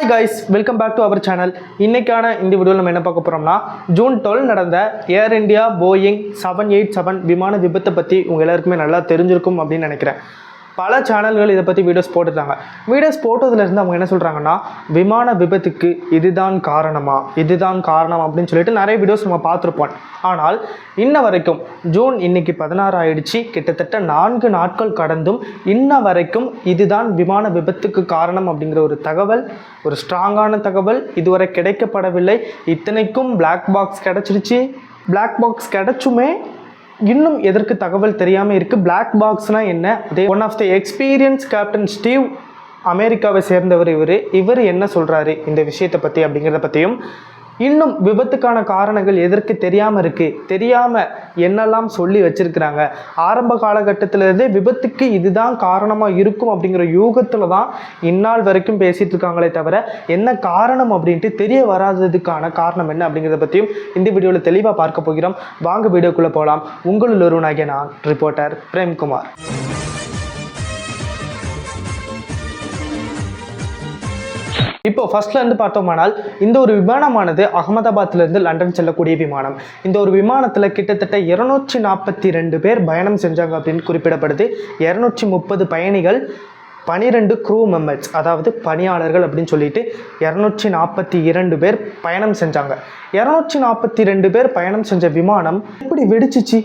Hi guys welcome back to our channel இன்னைக்கான இந்த வீடியோவில் நம்ம என்ன பார்க்க போகிறோம்னா ஜூன் டுவெல் நடந்த Air India Boeing seven eight seven விமான விபத்தை பற்றி உங்கள் எல்லாருக்குமே நல்லா தெரிஞ்சிருக்கும் அப்படின்னு நினைக்கிறேன். பல சேனல்கள் இதை பற்றி வீடியோஸ் போட்டுருந்தாங்க வீடியோஸ் போட்டதுலேருந்து அவங்க என்ன சொல்கிறாங்கன்னா விமான விபத்துக்கு இதுதான் காரணமா? இதுதான் காரணம் அப்படின்னு சொல்லிட்டு நிறைய வீடியோஸ் நம்ம பார்த்துருப்போம். ஆனால் இன்ன வரைக்கும் ஜூன் இன்னைக்கு பதினாறு ஆயிடுச்சு கிட்டத்தட்ட நான்கு நாட்கள் கடந்தும் இன்ன வரைக்கும் இதுதான் விமான விபத்துக்கு காரணம் அப்படிங்கிற ஒரு தகவல் ஒரு ஸ்ட்ராங்கான தகவல் இதுவரை கிடைக்கப்படவில்லை. இத்தனைக்கும் பிளாக் பாக்ஸ் கிடச்சிருச்சு. பிளாக் பாக்ஸ் கிடைச்சுமே இன்னும் எதற்கு தகவல் தெரியாமல் இருக்குது பிளாக் பாக்ஸ்னால் என்ன? அதே one of the experience captain Steve அமெரிக்காவை சேர்ந்தவர் இவர். இவர் என்ன சொல்கிறாரு இந்த விஷயத்தை பற்றி அப்படிங்கிறத பற்றியும் இன்னும் விபத்துக்கான காரணங்கள் எதற்கு தெரியாமல் இருக்குது தெரியாமல் என்னெல்லாம் சொல்லி வச்சுருக்கிறாங்க? ஆரம்ப காலகட்டத்திலேருந்தே விபத்துக்கு இதுதான் காரணமாக இருக்கும் அப்படிங்கிற யூகத்தில் தான் இந்நாள் வரைக்கும் பேசிகிட்டு இருக்காங்களே தவிர என்ன காரணம் அப்படின்ட்டு தெரிய வராததுக்கான காரணம் என்ன அப்படிங்கிறத பற்றியும் இந்த வீடியோவில் தெளிவாக பார்க்க போகிறோம். வாங்க வீடியோக்குள்ளே போகலாம் உங்களில் ஒருவனாகிய நான் ரிப்போர்ட்டர் பிரேம்குமார். இப்போ ஃபர்ஸ்ட்ல இருந்து பார்த்தோமானால் இந்த ஒரு விமானமானது அகமதாபாத்ல இருந்து லண்டன் செல்லக்கூடிய விமானம். இந்த ஒரு விமானத்தில் கிட்டத்தட்ட இருநூற்றி நாற்பத்தி ரெண்டு பேர் பயணம் செஞ்சாங்க அப்படின்னு குறிப்பிடப்படுது. இருநூற்றி முப்பது பயணிகள் பனிரெண்டு க்ரூ மெம்பர்ஸ் அதாவது பணியாளர்கள் அப்படின்னு சொல்லிட்டு இரநூற்றி நாற்பத்தி இரண்டு பேர் பயணம் செஞ்சாங்க. இரநூற்றி நாற்பத்தி ரெண்டு பேர் பயணம் செஞ்ச விமானம் எப்படி வெடிச்சிச்சு?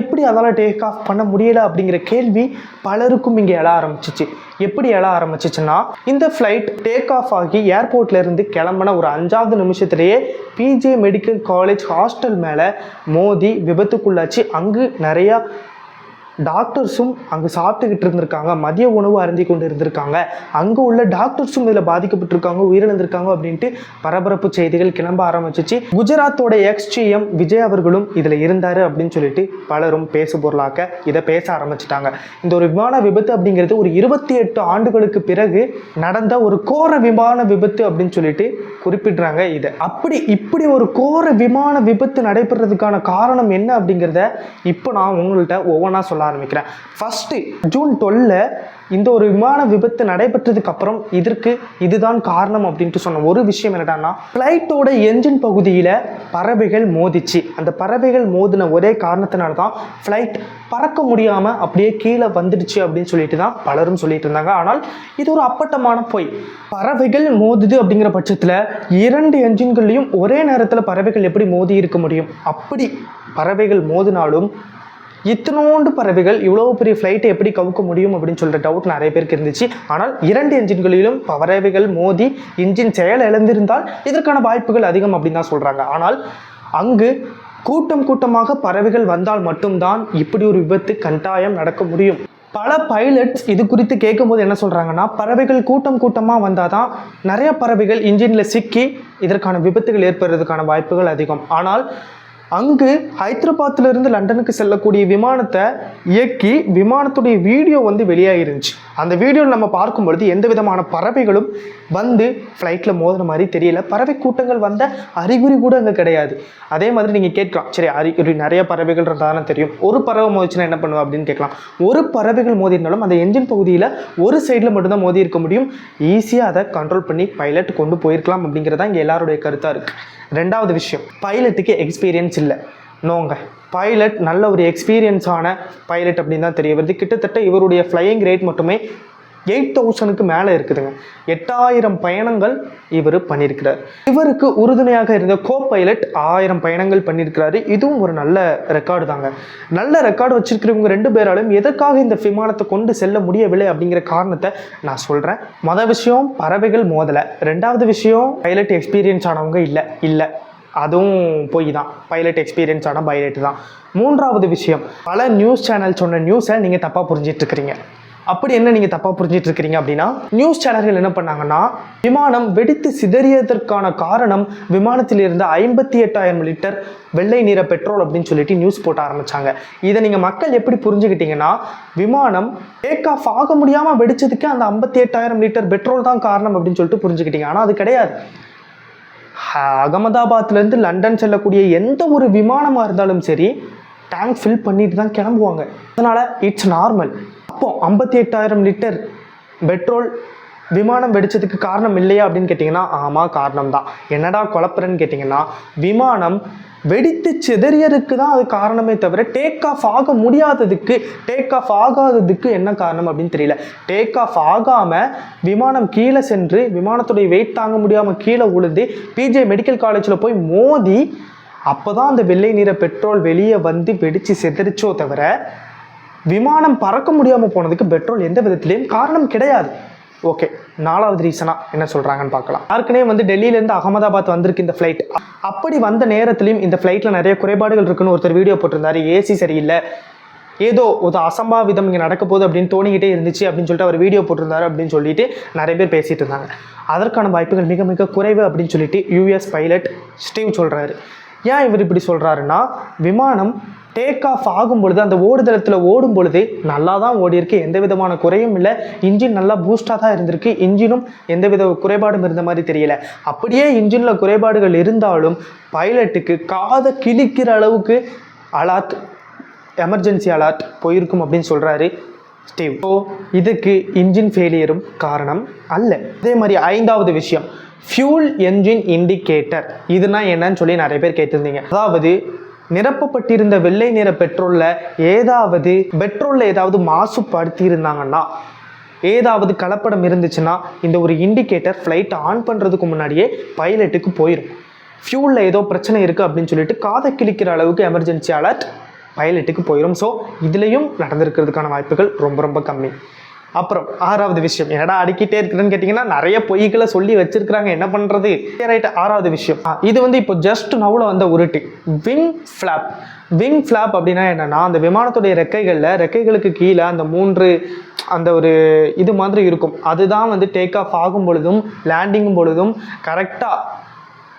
எப்படி அதால் டேக் ஆஃப் பண்ண முடியலை அப்படிங்கிற கேள்வி பலருக்கும் இங்கே எழ ஆரம்பிச்சிச்சு. எப்படி எழ ஆரம்பிச்சிச்சுன்னா இந்த ஃப்ளைட் டேக் ஆஃப் ஆகி ஏர்போர்ட்லேருந்து கிளம்பின ஒரு அஞ்சாவது நிமிஷத்துலேயே பிஜே மெடிக்கல் காலேஜ் ஹாஸ்டல் மேலே மோதி விபத்துக்குள்ளாச்சு. அங்கு நிறையா டாக்டர்ஸும் அங்கே சாப்பிட்டுக்கிட்டு இருந்திருக்காங்க மதிய உணவு அருந்தி கொண்டு இருந்திருக்காங்க அங்கே உள்ள டாக்டர்ஸும் இதில் பாதிக்கப்பட்டிருக்காங்க உயிரிழந்திருக்காங்க அப்படின்ட்டு பரபரப்பு செய்திகள் கிளம்ப ஆரம்பிச்சிச்சு. குஜராத்தோட எக்ஸ்சிஎம் விஜய் அவர்களும் இதில் இருந்தார் அப்படின்னு சொல்லிட்டு பலரும் பேசு பொருளாக்க இதை பேச ஆரம்பிச்சிட்டாங்க. இந்த ஒரு விமான விபத்து அப்படிங்கிறது ஒரு இருபத்தி எட்டு ஆண்டுகளுக்கு பிறகு நடந்த ஒரு கோர விமான விபத்து அப்படின்னு சொல்லிட்டு குறிப்பிடுறாங்க இதை. அப்படி இப்படி ஒரு கோர விமான விபத்து நடைபெறதுக்கான காரணம் என்ன அப்படிங்கிறத இப்போ நான் உங்கள்கிட்ட ஒவ்வொன்றா சொல்ல ஆரம்பிக்கிறேன். ஃபஸ்ட்டு ஜூன் டுவெல்ல இந்த ஒரு விமான விபத்து நடைபெற்றதுக்கு அப்புறம் இதற்கு இதுதான் காரணம் அப்படின்ட்டு சொன்ன ஒரு விஷயம் என்னடான்னா ஃப்ளைட்டோட என்ஜின் பகுதியில் பறவைகள் மோதிச்சு. அந்த பறவைகள் மோதின ஒரே காரணத்தினால தான் ஃப்ளைட் பறக்க முடியாமல் அப்படியே கீழே வந்துடுச்சு அப்படின்னு சொல்லிட்டு தான் பலரும் சொல்லிட்டு இருந்தாங்க. ஆனால் இது ஒரு அப்பட்டமான பொய். பறவைகள் மோதுது அப்படிங்கிற பட்சத்தில் இரண்டு என்ஜின்கள்லையும் ஒரே நேரத்தில் பறவைகள் எப்படி மோதி இருக்க முடியும்? அப்படி பறவைகள் மோதினாலும் இத்தனோண்டு பறவைகள் இவ்வளோ பெரிய ஃப்ளைட்டை எப்படி கவுக்க முடியும் அப்படின்னு சொல்கிற டவுட் நிறைய பேருக்கு இருந்துச்சு. ஆனால் இரண்டு என்ஜின்களிலும் பறவைகள் மோதி இன்ஜின் செயல் இழந்திருந்தால் இதற்கான வாய்ப்புகள் அதிகம் அப்படின்னு தான் சொல்கிறாங்க ஆனால் அங்கு கூட்டம் கூட்டமாக பறவைகள் வந்தால் மட்டும்தான் இப்படி ஒரு விபத்து கட்டாயம் நடக்க முடியும். பல பைலட்ஸ் இது குறித்து கேட்கும்போது என்ன சொல்கிறாங்கன்னா பறவைகள் கூட்டம் கூட்டமாக வந்தால் தான் நிறைய பறவைகள் இன்ஜினில் சிக்கி இதற்கான விபத்துகள் ஏற்படுறதுக்கான வாய்ப்புகள் அதிகம். ஆனால் அங்கு ஹைதராபாத்திலிருந்து லண்டனுக்கு செல்லக்கூடிய விமானத்தை இயக்கி விமானத்துடைய வீடியோ வந்து வெளியாகிருந்துச்சு அந்த வீடியோவில் நம்ம பார்க்கும் பொழுது எந்த விதமான பறவைகளும் வந்து ஃப்ளைட்டில் மோதின மாதிரி தெரியல. பறவை கூட்டங்கள் வந்த அறிகுறி கூட அங்கே கிடையாது. அதே மாதிரி நீங்கள் கேட்கலாம். சரி அறிகுறி நிறைய பறவைகள் இருந்தாலும் தெரியும். ஒரு பறவை மோதிச்சுன்னா என்ன பண்ணுவா அப்படின்னு கேட்கலாம். ஒரு பறவைகள் மோதினாலும் அந்த என்ஜின் பகுதியில் ஒரு சைடில் மட்டும்தான் மோதி இருக்க முடியும் ஈஸியாக அதை கண்ட்ரோல் பண்ணி பைலட் கொண்டு போயிருக்கலாம் அப்படிங்கிறதா இங்கே எல்லாருடைய கருத்தாக இருக்குது ரெண்டாவது விஷயம் பைலட்டுக்கு எக்ஸ்பீரியன்ஸ் இல்லை. நோங்க. பைலட் நல்ல ஒரு எக்ஸ்பீரியன்ஸான பைலட் அப்படின்னு தான் தெரிய வருது. கிட்டத்தட்ட இவருடைய ஃப்ளையிங் ரேட் மட்டுமே எயிட் தௌசண்ட்க்கு மேலே இருக்குதுங்க. எட்டாயிரம் பயணங்கள் இவர் பண்ணியிருக்கிறார். இவருக்கு உறுதுணையாக இருந்த கோ பைலட் ஆயிரம் பயணங்கள் பண்ணியிருக்கிறாரு. இதுவும் ஒரு நல்ல ரெக்கார்டு தாங்க. நல்ல ரெக்கார்டு வச்சிருக்கிறவங்க ரெண்டு பேராலும் எதற்காக இந்த விமானத்தை கொண்டு செல்ல முடியவில்லை அப்படிங்கிற காரணத்தை நான் சொல்கிறேன் மொதல் விஷயம் பறவைகள் மோதலை. ரெண்டாவது விஷயம் பைலட் எக்ஸ்பீரியன்ஸ் ஆனவங்க இல்லை. இல்லை. அதுவும் போய் தான் பைலட் எக்ஸ்பீரியன்ஸ் ஆன பைலட் தான். மூன்றாவது விஷயம் பல நியூஸ் சேனல் சொன்ன நியூஸை நீங்கள் தப்பாக புரிஞ்சிட்டு இருக்கிறீங்க அப்படி என்ன நீங்கள் தப்பாக புரிஞ்சிட்டு இருக்கிறீங்க அப்படின்னா நியூஸ் சேனல்கள் என்ன பண்ணாங்கன்னா விமானம் வெடித்து சிதறியதற்கான காரணம் விமானத்தில் இருந்த ஐம்பத்தி எட்டாயிரம் லிட்டர் வெள்ளை நிற பெட்ரோல் அப்படின்னு சொல்லிட்டு நியூஸ் போட்ட ஆரம்பித்தாங்க இதை நீங்கள் மக்கள் எப்படி புரிஞ்சுக்கிட்டீங்கன்னா விமானம் டேக் ஆஃப் ஆக முடியாமல் வெடிச்சதுக்கு அந்த ஐம்பத்தி எட்டாயிரம் லிட்டர் பெட்ரோல் தான் காரணம் அப்படின்னு சொல்லிட்டு புரிஞ்சுக்கிட்டீங்க. ஆனால் அது கிடையாது. அகமதாபாத்லேருந்து லண்டன் செல்லக்கூடிய எந்த ஒரு விமானமாக இருந்தாலும் சரி டேங்க் ஃபில் பண்ணிட்டு தான் கிளம்புவாங்க. அதனால் இட்ஸ் நார்மல் அப்போ ஐம்பத்தி எட்டாயிரம் லிட்டர் பெட்ரோல் விமானம் வெடிச்சதுக்கு காரணம் இல்லையா அப்படின்னு கேட்டிங்கன்னா ஆமாம் காரணம் தான் என்னடா குழப்பறன்னு கேட்டிங்கன்னா விமானம் வெடித்து சிதறியதுக்கு தான் அது காரணமே தவிர டேக் ஆஃப் ஆக முடியாததுக்கு டேக் ஆஃப் ஆகாததுக்கு என்ன காரணம் அப்படின்னு தெரியல. டேக் ஆஃப் ஆகாமல் விமானம் கீழே சென்று விமானத்துடைய வெயிட் தாங்க முடியாமல் கீழே விழுந்து பிஜே மெடிக்கல் காலேஜில் போய் மோதி அப்போ தான் அந்த வெள்ளை நிற பெட்ரோல் வெளியே வந்து வெடித்து சிதறிச்சோ தவிர விமானம் பறக்க முடியாமல் போனதுக்கு பெட்ரோல் எந்த விதத்துலேயும் காரணம் கிடையாது. ஓகே நாலாவது ரீசனாக என்ன சொல்கிறாங்கன்னு பார்க்கலாம். ஏற்கனவே வந்து டெல்லியிலேருந்து அகமதாபாத் வந்திருக்கு இந்த ஃப்ளைட் அப்படி வந்த நேரத்துலையும் இந்த ஃப்ளைட்டில் நிறைய குறைபாடுகள் இருக்குன்னு ஒருத்தர் வீடியோ போட்டிருந்தாரு. ஏசி சரியில்லை. ஏதோ ஒரு அசம்பாவிதம் இங்கே நடக்க போகுது அப்படின்னு தோணிக்கிட்டே இருந்துச்சு அப்படின்னு சொல்லிட்டு அவர் வீடியோ போட்டிருந்தாரு அப்படின்னு சொல்லிட்டு நிறைய பேர் பேசிட்டு இருந்தாங்க. அதற்கான வாய்ப்புகள் மிக மிக குறைவு அப்படின்னு சொல்லிட்டு யூஎஸ் பைலட் ஸ்டீவ் சொல்கிறாரு ஏன் இவர் இப்படி சொல்கிறாருன்னா விமானம் டேக் ஆஃப் ஆகும் பொழுது அந்த ஓடுதளத்தில் ஓடும் பொழுது நல்லா தான் ஓடியிருக்கு. எந்த விதமான குறையும் இல்லை. இன்ஜின் நல்லா பூஸ்டாக தான் இருந்திருக்கு. இன்ஜினும் எந்த வித குறைபாடும் இருந்த மாதிரி தெரியல. அப்படியே இன்ஜினில் குறைபாடுகள் இருந்தாலும் பைலட்டுக்கு காதை கிழிக்கிற அளவுக்கு அலாட் எமர்ஜென்சி அலர்ட் போயிருக்கும் அப்படின்னு சொல்கிறாரு ஸ்டீவ் ஸோ இதுக்கு இன்ஜின் ஃபெயிலியரும் காரணம் அல்ல. அதே மாதிரி ஐந்தாவது விஷயம். ஃபியூல் என்ஜின் இண்டிகேட்டர் இதுனா என்னன்னு சொல்லி நிறைய பேர் கேட்டிருந்தீங்க. அதாவது நிரப்பப்பட்டிருந்த வெள்ளை நிற பெட்ரோலில் ஏதாவது பெட்ரோலில் ஏதாவது மாசுபடுத்தி இருந்தாங்கன்னா ஏதாவது கலப்படம் இருந்துச்சுன்னா இந்த ஒரு இண்டிகேட்டர் ஃப்ளைட் ஆன் பண்ணுறதுக்கு முன்னாடியே பைலட்டுக்கு போயிடும் ஃபியூலில் ஏதோ பிரச்சனை இருக்குது அப்படின்னு சொல்லிட்டு காதை கிழிக்கிற அளவுக்கு எமர்ஜென்சி அலர்ட் பைலட்டுக்கு போயிடும் ஸோ இதுலேயும் நடந்திருக்கிறதுக்கான வாய்ப்புகள் ரொம்ப ரொம்ப கம்மி. அப்புறம் ஆறாவது விஷயம் என்னடா அடிக்கிட்டே இருக்கிறேன்னு கேட்டிங்கன்னா நிறைய பொய்களை சொல்லி வச்சிருக்கிறாங்க. என்ன பண்ணுறது ரைட் ஆறாவது விஷயம். இது வந்து இப்போ ஜஸ்ட் நவுல வந்த உருட்டு. விங் ஃப்ளாப் விங் ஃப்ளாப் அப்படின்னா என்னன்னா அந்த விமானத்துடைய ரெக்கைகளில் ரெக்கைகளுக்கு கீழே அந்த மூன்று அந்த ஒரு இது மாதிரி இருக்கும். அதுதான் வந்து டேக் ஆஃப் ஆகும் பொழுதும் லேண்டிங்கும் பொழுதும் கரெக்டாக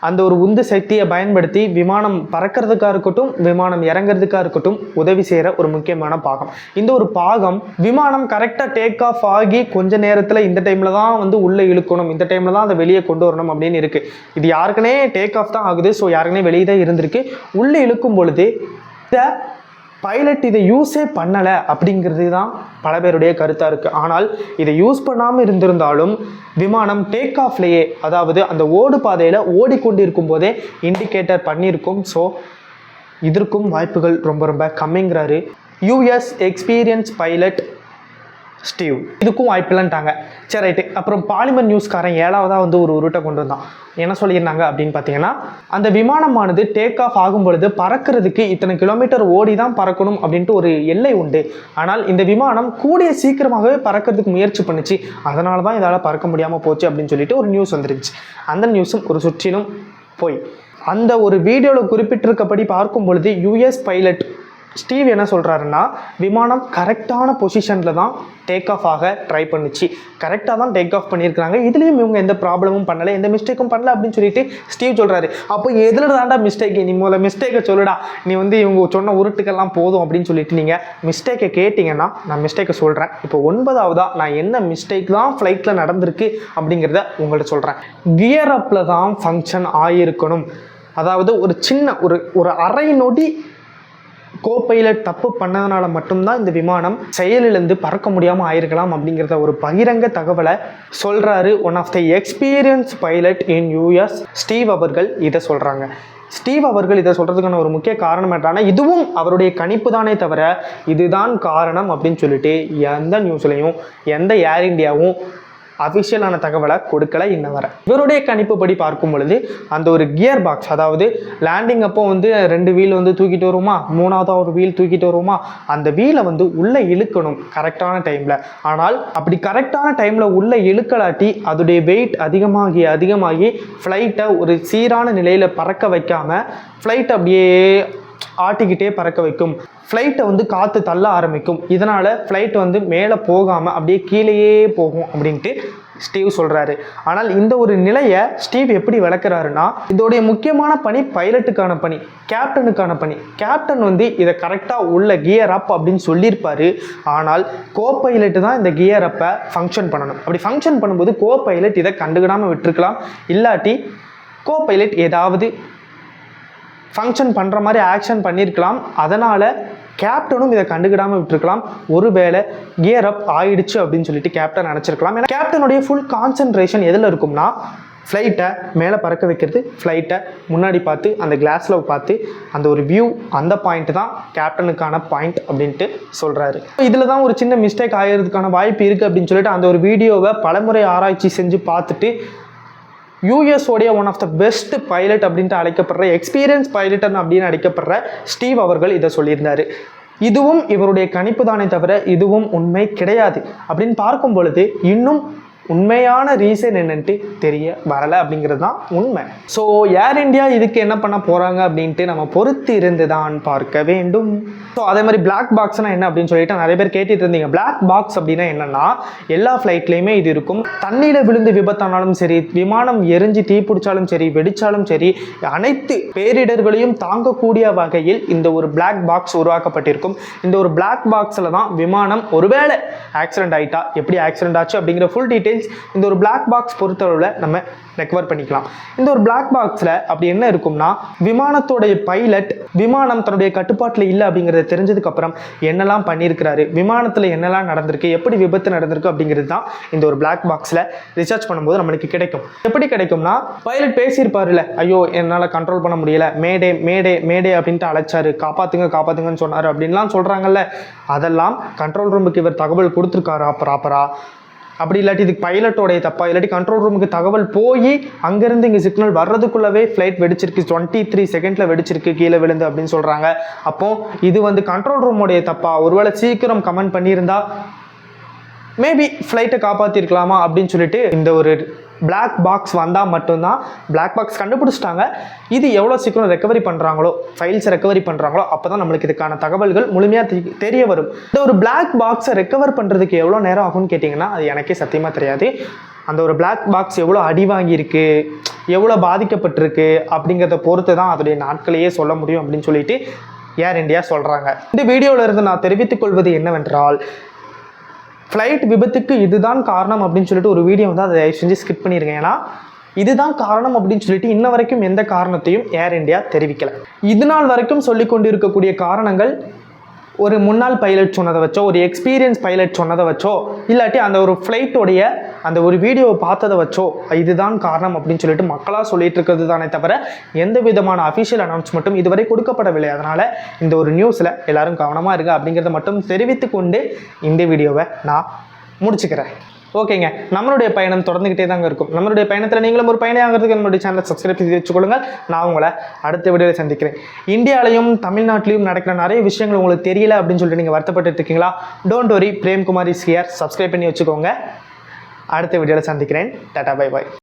அந்த ஒரு உந்து சக்தியை பயன்படுத்தி விமானம் பறக்கிறதுக்காக இருக்கட்டும் விமானம் இறங்குறதுக்காக இருக்கட்டும் உதவி செய்கிற ஒரு முக்கியமான பாகம். இந்த ஒரு பாகம் விமானம் கரெக்டாக டேக் ஆஃப் ஆகி கொஞ்ச நேரத்தில் இந்த டைமில் தான் வந்து உள்ளே இழுக்கணும் இந்த டைமில் தான் அதை வெளியே கொண்டு வரணும் அப்படின்னு இருக்குது இது யாருக்குனே டேக் ஆஃப் தான் ஆகுது ஸோ யாருக்குனே வெளியே தான் இருந்திருக்கு. உள்ளே இழுக்கும் பொழுது இதை பைலட் இதை யூஸே பண்ணலை அப்படிங்கிறது தான் பல பேருடைய கருத்தாக இருக்குது ஆனால் இதை யூஸ் பண்ணாமல் இருந்திருந்தாலும் விமானம் டேக் ஆஃப்லேயே அதாவது அந்த ஓடு பாதையில் ஓடிக்கொண்டிருக்கும் போதே இண்டிகேட்டர் பண்ணியிருக்கும். ஸோ இதற்கும் வாய்ப்புகள் ரொம்ப ரொம்ப கம்மிங்கிறாரு. US experience pilot Steve. இதுக்கும் வாய்ப்பில்லைன்ட்டாங்க சரி ரைட்டு. அப்புறம் பாலிமர் நியூஸ்காரன் ஏழாவதாக வந்து ஒரு உருட்டை கொண்டு வந்தான். என்ன சொல்லியிருந்தாங்க அப்படின்னு பார்த்தீங்கன்னா அந்த விமானமானது டேக் ஆஃப் ஆகும் பொழுது பறக்கிறதுக்கு இத்தனை கிலோமீட்டர் ஓடி தான் பறக்கணும் அப்படின்ட்டு ஒரு எல்லை உண்டு. ஆனால் இந்த விமானம் கூடிய சீக்கிரமாகவே பறக்கிறதுக்கு முயற்சி பண்ணுச்சு. அதனால தான் இதால் பறக்க முடியாமல் போச்சு அப்படின்னு சொல்லிட்டு ஒரு நியூஸ் வந்துருச்சு. அந்த நியூஸும் ஒரு சுற்றிலும் போய். அந்த ஒரு வீடியோவில் குறிப்பிட்டிருக்கப்படி பார்க்கும் பொழுது யூஎஸ் பைலட் ஸ்டீவ் என்ன சொல்கிறாருன்னா விமானம் கரெக்டான பொசிஷனில் தான் டேக் ஆஃப் ஆக ட்ரை பண்ணுச்சு. கரெக்டாக தான் டேக் ஆஃப் பண்ணியிருக்காங்க இதுலேயும் இவங்க எந்த ப்ராப்ளமும் பண்ணலை எந்த மிஸ்டேக்கும் பண்ணல அப்படின்னு சொல்லிட்டு ஸ்டீவ் சொல்கிறாரு அப்போ எதில் தாண்டா மிஸ்டேக் நீ முதல்ல மிஸ்டேக்கை சொல்லுடா. நீ வந்து இவங்க சொன்ன உருட்டுக்கெல்லாம் போதும் அப்படின்னு சொல்லிட்டு நீங்கள் மிஸ்டேக்கை கேட்டிங்கன்னா நான் மிஸ்டேக்கை சொல்கிறேன் இப்போ ஒன்பதாவதாக நான் என்ன மிஸ்டேக் தான் ஃப்ளைட்டில் நடந்திருக்கு அப்படிங்கிறத உங்கள்கிட்ட சொல்கிறேன் கியர் அப்பில் தான் ஃபங்க்ஷன் ஆகியிருக்கணும் அதாவது ஒரு சின்ன ஒரு ஒரு அரை நொடி கோ பைலட் தப்பு பண்ணதுனால மட்டும்தான் இந்த விமானம் செயலிழந்து பறக்க முடியாமல் ஆயிருக்கலாம் அப்படிங்கிறத ஒரு பகிரங்க தகவலை சொல்கிறாரு one of the experience pilot in US Steve அவர்கள் இதை சொல்கிறாங்க ஸ்டீவ் அவர்கள் இதை சொல்கிறதுக்கான ஒரு முக்கிய காரணம் என்னன்னா இதுவும் அவருடைய கணிப்பு தானே தவிர இதுதான் காரணம் அப்படின்னு சொல்லிட்டு எந்த நியூஸ்லையும் எந்த ஏர் இந்தியாவும் அஃபிஷியலான தகவலை கொடுக்கல இன்ன வர இவருடைய கணிப்புப்படி பார்க்கும் பொழுது அந்த ஒரு கியர் பாக்ஸ் அதாவது லேண்டிங் அப்போ வந்து ரெண்டு வீல் வந்து தூக்கிட்டு வருமா? மூணாவதாக ஒரு வீல் தூக்கிட்டு வருமா? அந்த வீலை வந்து உள்ளே இழுக்கணும் கரெக்டான டைமில் ஆனால் அப்படி கரெக்டான டைமில் உள்ளே இழுக்கலாட்டி அதோடைய வெயிட் அதிகமாகி அதிகமாகி ஃப்ளைட்டை ஒரு சீரான நிலையில் பறக்க வைக்காம ஃப்ளைட் அப்படியே ஆட்டிக்கிட்டே பறக்க வைக்கும். ஃப்ளைட்டை வந்து காற்று தள்ள ஆரம்பிக்கும். இதனால் ஃப்ளைட் வந்து மேலே போகாமல் அப்படியே கீழேயே போகும் அப்படின்ட்டு ஸ்டீவ் சொல்கிறாரு ஆனால் இந்த ஒரு நிலையை ஸ்டீவ் எப்படி விளக்குறாருன்னா இதோடைய முக்கியமான பணி பைலட்டுக்கான பணி கேப்டனுக்கான பணி. கேப்டன் வந்து இதை கரெக்டாக உள்ள கியர் அப் அப்படின்னு சொல்லியிருப்பாரு. ஆனால் கோ பைலட்டு தான் இந்த கியர் அப்பை ஃபங்க்ஷன் பண்ணணும். அப்படி ஃபங்க்ஷன் பண்ணும்போது கோ பைலட் இதை கண்டுக்கிடாமல் விட்டுருக்கலாம். இல்லாட்டி கோ பைலட் ஏதாவது ஃபங்க்ஷன் பண்ணுற மாதிரி ஆக்ஷன் பண்ணியிருக்கலாம் அதனால் கேப்டனும் இதை கண்டுக்கிடாமல் விட்டுருக்கலாம். ஒருவேளை கியர் அப் ஆயிடுச்சு அப்படின்னு சொல்லிட்டு கேப்டன் நினச்சிருக்கலாம். ஏன்னா கேப்டனுடைய ஃபுல் கான்சன்ட்ரேஷன் எதில் இருக்கும்னா ஃப்ளைட்டை மேலே பறக்க வைக்கிறது ஃப்ளைட்டை முன்னாடி பார்த்து அந்த கிளாஸில் பார்த்து அந்த ஒரு வியூ அந்த பாயிண்ட் தான் கேப்டனுக்கான பாயிண்ட் அப்படின்ட்டு சொல்கிறாரு இதில் தான் ஒரு சின்ன மிஸ்டேக் ஆகிறதுக்கான வாய்ப்பு இருக்குது அப்படின்னு சொல்லிட்டு அந்த ஒரு வீடியோவை பலமுறை ஆராய்ச்சி செஞ்சு பார்த்துட்டு US one of the best pilot அப்படின்ட்டு அழைக்கப்படுற எக்ஸ்பீரியன்ஸ் பைலட்டன் அப்படின்னு அழைக்கப்படுற ஸ்டீவ் அவர்கள் இதை சொல்லியிருந்தார். இதுவும் இவருடைய கணிப்பு தானே தவிர இதுவும் உண்மை கிடையாது. அப்படின்னு பார்க்கும் பொழுது இன்னும் உண்மையான ரீசன் என்னன்ட்டு தெரிய வரலை அப்படிங்கிறது தான் உண்மை. ஸோ ஏர் இந்தியா இதுக்கு என்ன பண்ண போகிறாங்க அப்படின்ட்டு நம்ம பொறுத்து இருந்து தான் பார்க்க வேண்டும். ஸோ அதே மாதிரி பிளாக் பாக்ஸ்னா என்ன அப்படின்னு சொல்லிட்டு நிறைய பேர் கேட்டுட்டு இருந்தீங்க. பிளாக் பாக்ஸ் அப்படின்னா என்னன்னா எல்லா ஃப்ளைட்லேயுமே இது இருக்கும். தண்ணியில் விழுந்து விபத்தானாலும் சரி விமானம் எரிஞ்சு தீ பிடிச்சாலும் சரி வெடிச்சாலும் சரி அனைத்து பேரிடர்களையும் தாங்கக்கூடிய வகையில் இந்த ஒரு பிளாக் பாக்ஸ் உருவாக்கப்பட்டிருக்கும். இந்த ஒரு பிளாக் பாக்ஸில் தான் விமானம் ஒருவேளை ஆக்சிடென்ட் ஆயிட்டா எப்படி ஆக்சிடென்ட் ஆச்சு அப்படிங்கிற ஃபுல் டீட்டெயில்ஸ் இந்த ஒரு பிளாக் பாக்ஸ் பொறுத்தளவில் நம்ம ரெக்கவர் பண்ணிக்கலாம். இந்த ஒரு பிளாக் பாக்ஸில் அப்படி என்ன இருக்கும்னா விமானத்தோடைய பைலட் விமானம் தன்னுடைய கட்டுப்பாட்டில் இல்லை அப்படிங்கிறத தெரிஞ்சதுக்கப்புறம் என்னெல்லாம் பண்ணியிருக்கிறாரு விமானத்தில் என்னெல்லாம் நடந்திருக்கு எப்படி விபத்து நடந்திருக்கு அப்படிங்கிறது தான் இந்த ஒரு பிளாக் பாக்ஸில் ரிசர்ச் பண்ணும்போது நம்மளுக்கு கிடைக்கும். எப்படி கிடைக்கும்னா பைலட் பேசியிருப்பாருல ஐயோ என்னால் கண்ட்ரோல் பண்ண முடியல மேடே மேடே மேடே அப்படின்ட்டு அழைச்சாரு. காப்பாற்றுங்க காப்பாற்றுங்கன்னு சொன்னார் அப்படின்லாம் சொல்கிறாங்கல்ல அதெல்லாம் கண்ட்ரோல் ரூமுக்கு இவர் தகவல் கொடுத்துருக்காரா ப்ராப்பராக அப்படி இல்லாட்டி இதுக்கு பைலட்டோடைய தப்பா? இல்லாட்டி கண்ட்ரோல் ரூமுக்கு தகவல் போய் அங்கேருந்து இங்கே சிக்னல் வர்றதுக்குள்ளவே ஃப்ளைட் வெடிச்சிருக்கு. டுவெண்ட்டி த்ரீ செகண்டில் வெடிச்சிருக்கு கீழே விழுந்து அப்படின்னு சொல்கிறாங்க அப்போ இது வந்து கண்ட்ரோல் ரூமுடைய தப்பா? ஒருவேளை சீக்கிரம் கமெண்ட் பண்ணியிருந்தா மேபி ஃப்ளைட்டை காப்பாற்றிருக்கலாமா அப்படின்னு சொல்லிட்டு இந்த ஒரு பிளாக் பாக்ஸ் வந்தால் மட்டும்தான் பிளாக் பாக்ஸ் கண்டுபிடிச்சிட்டாங்க. இது எவ்வளோ சீக்கிரம் ரெக்கவரி பண்ணுறாங்களோ ஃபைல்ஸ் ரெக்கவரி பண்ணுறாங்களோ அப்போ தான் நம்மளுக்கு இதுக்கான தகவல்கள் முழுமையாக தெரிய வரும். இந்த ஒரு பிளாக் பாக்ஸை ரெக்கவர் பண்ணுறதுக்கு எவ்வளோ நேரம் ஆகும்னு கேட்டிங்கன்னா அது எனக்கே சத்தியமாக தெரியாது. அந்த ஒரு பிளாக் பாக்ஸ் எவ்வளோ அடி வாங்கியிருக்கு எவ்வளோ பாதிக்கப்பட்டிருக்கு அப்படிங்கிறத பொறுத்து தான் அதோடைய நாட்களையே சொல்ல முடியும் அப்படின்னு சொல்லிட்டு ஏர் இண்டியா சொல்கிறாங்க இந்த வீடியோவில் இருந்து நான் தெரிவித்துக் கொள்வது என்னவென்றால் ஃப்ளைட் விபத்துக்கு இதுதான் காரணம் அப்படின்னு சொல்லிட்டு ஒரு வீடியோ வந்து அதை தயவு செஞ்சு ஸ்கிப் பண்ணியிருக்கேன் ஏன்னா இதுதான் காரணம் அப்படின்னு சொல்லிட்டு இன்ன வரைக்கும் எந்த காரணத்தையும் ஏர் இந்தியா தெரிவிக்கலை. இது நாள் வரைக்கும் சொல்லி கொண்டிருக்கக்கூடிய காரணங்கள் ஒரு முன்னாள் பைலட் சொன்னதை வச்சோ ஒரு எக்ஸ்பீரியன்ஸ் பைலட் சொன்னதை வச்சோ இல்லாட்டி அந்த ஒரு ஃப்ளைட்டோடைய அந்த ஒரு வீடியோவை பார்த்ததை வச்சோ இதுதான் காரணம் அப்படின்னு சொல்லிட்டு மக்களாக சொல்லிட்டு இருக்கிறது தானே தவிர எந்த விதமான அஃபிஷியல் அனௌன்ஸ்மெண்ட்டும் இதுவரை கொடுக்கப்படவில்லை. அதனால் இந்த ஒரு நியூஸில் எல்லாரும் கவனமாக இருங்க அப்படிங்கிறத மட்டும் தெரிவித்து கொண்டு இந்த வீடியோவை நான் முடிச்சுக்கிறேன். ஓகேங்க. நம்மளுடைய பயணம் தொடர்ந்துக்கிட்டே தாங்க இருக்கும். நம்மளுடைய பயணத்தில் நீங்களும் ஒரு பயணம் ஆகிறதுக்கு நம்மளுடைய சேனலை சப்ஸ்கிரைப் செய்து வச்சுக்கொள்ளுங்கள். நான் உங்களை அடுத்த வீடியோவில் சந்திக்கிறேன். இந்தியாலையும் தமிழ்நாட்டிலையும் நடக்கிற நிறைய விஷயங்கள் உங்களுக்கு தெரியல அப்படின்னு சொல்லிட்டு நீங்கள் வருத்தப்பட்டு இருக்கீங்களா? Don't worry Premkumari CR subscribe பண்ணி வச்சுக்கோங்க. அடுத்த வீடியோவில் சந்திக்கிறேன். Tata bye bye